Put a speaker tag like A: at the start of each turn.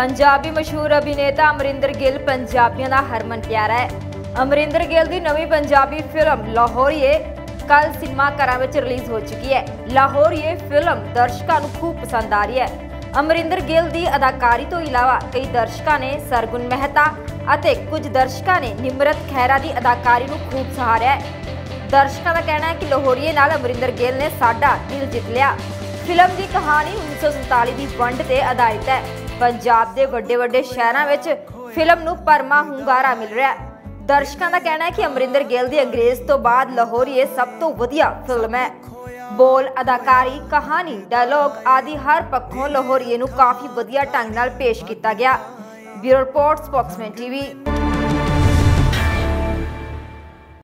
A: ਪੰਜਾਬੀ ਮਸ਼ਹੂਰ ਅਭਿਨੇਤਾ ਅਮਰਿੰਦਰ ਗਿੱਲ ਪੰਜਾਬੀਆਂ ਦਾ ਹਰਮਨ ਪਿਆਰਾ ਹੈ। ਅਮਰਿੰਦਰ ਗਿੱਲ ਦੀ ਨਵੀਂ ਪੰਜਾਬੀ ਫਿਲਮ ਲਾਹੌਰੀਏ ਕੱਲ ਸਿਨੇਮਾ ਘਰਾਂ ਵਿੱਚ ਰਿਲੀਜ਼ ਹੋ ਚੁੱਕੀ ਹੈ। ਲਾਹੌਰੀਏ ਫਿਲਮ ਦਰਸ਼ਕਾਂ ਨੂੰ ਖੂਬ ਪਸੰਦ ਆ ਰਹੀ ਹੈ। ਅਮਰਿੰਦਰ ਗਿੱਲ ਦੀ ਅਦਾਕਾਰੀ ਤੋਂ ਇਲਾਵਾ ਕਈ ਦਰਸ਼ਕਾਂ ਨੇ ਸਰਗੁਣ ਮਹਿਤਾ ਅਤੇ ਕੁਝ ਦਰਸ਼ਕਾਂ ਨੇ ਨਿਮਰਤ ਖਹਿਰਾ ਦੀ ਅਦਾਕਾਰੀ ਨੂੰ ਖੂਬ ਸਹਾਰਿਆ ਹੈ। ਦਰਸ਼ਕਾਂ ਦਾ ਕਹਿਣਾ ਹੈ ਕਿ ਲਾਹੌਰੀਏ ਨਾਲ ਅਮਰਿੰਦਰ ਗਿੱਲ ਨੇ ਸਾਡਾ ਦਿਲ ਜਿੱਤ ਲਿਆ। ਫਿਲਮ ਦੀ ਕਹਾਣੀ 1947 ਦੀ ਵੰਡ ਤੇ ਆਧਾਰਿਤ ਹੈ। ਪੰਜਾਬ ਦੇ ਵੱਡੇ ਵੱਡੇ ਸ਼ਹਿਰਾਂ ਵਿੱਚ ਫਿਲਮ ਨੂੰ ਪਰਮਾ ਹੁੰਗਾਰਾ ਮਿਲ ਰਿਹਾ ਹੈ। ਦਰਸ਼ਕਾਂ ਦਾ ਕਹਿਣਾ ਹੈ ਕਿ ਅਮਰਿੰਦਰ ਗਿੱਲ ਦੀ ਅੰਗਰੇਜ਼ ਤੋਂ ਬਾਅਦ ਲਾਹੌਰੀਏ ਸਭ ਤੋਂ ਵਧੀਆ ਫਿਲਮ ਹੈ। ਬੋਲ, ਅਦਾਕਾਰੀ, ਕਹਾਣੀ ਡਾਇਲੋਗ ਆਦਿ ਹਰ ਪੱਖੋਂ ਲਾਹੌਰੀਏ ਨੂੰ ਕਾਫੀ ਵਧੀਆ ਢੰਗ ਨਾਲ ਪੇਸ਼ ਕੀਤਾ ਗਿਆ। Bureau report, Spokesman TV.